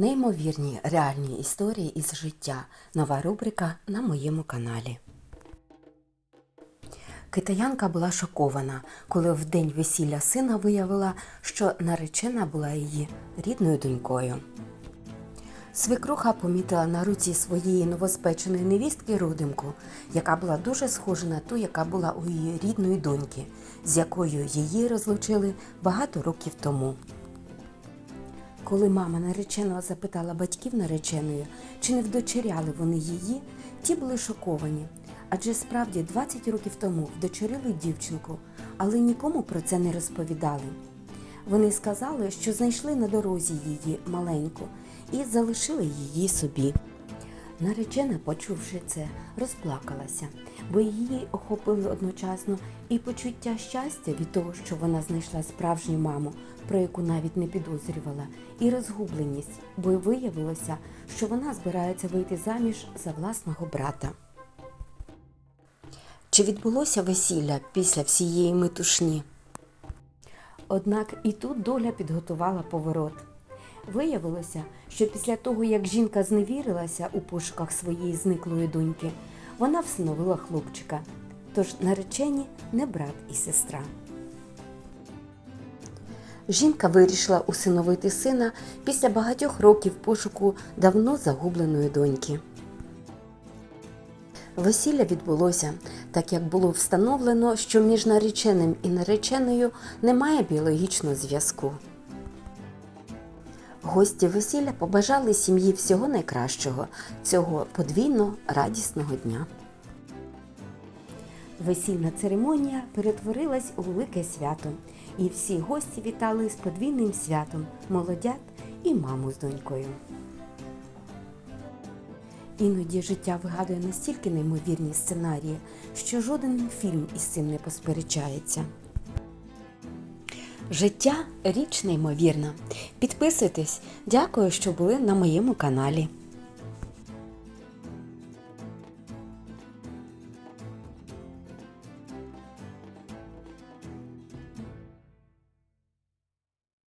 Неймовірні реальні історії із життя. Нова рубрика на моєму каналі. Китаянка була шокована, коли в день весілля сина виявила, що наречена була її рідною донькою. Свекруха помітила на руці своєї новоспеченої невістки родимку, яка була дуже схожа на ту, яка була у її рідної доньки, з якою її розлучили багато років тому. Коли мама нареченого запитала батьків нареченої, чи не вдочеряли вони її, ті були шоковані. Адже справді 20 років тому вдочерили дівчинку, але нікому про це не розповідали. Вони сказали, що знайшли на дорозі її маленьку і залишили її собі. Наречена, почувши це, розплакалася, бо її охопили одночасно і почуття щастя від того, що вона знайшла справжню маму, про яку навіть не підозрювала, і розгубленість, бо виявилося, що вона збирається вийти заміж за власного брата. Чи відбулося весілля після всієї метушні? Однак і тут доля підготувала поворот. Виявилося, що після того, як жінка зневірилася у пошуках своєї зниклої доньки, вона всиновила хлопчика. Тож наречені не брат і сестра. Жінка вирішила усиновити сина після багатьох років пошуку давно загубленої доньки. Весілля відбулося, так як було встановлено, що між нареченим і нареченою немає біологічного зв'язку. Гості весілля побажали сім'ї всього найкращого цього подвійно радісного дня. Весільна церемонія перетворилась у велике свято, і всі гості вітали з подвійним святом молодят і маму з донькою. Іноді життя вигадує настільки неймовірні сценарії, що жоден фільм із цим не посперечається. Життя річ неймовірна. Підписуйтесь. Дякую, що були на моєму каналі.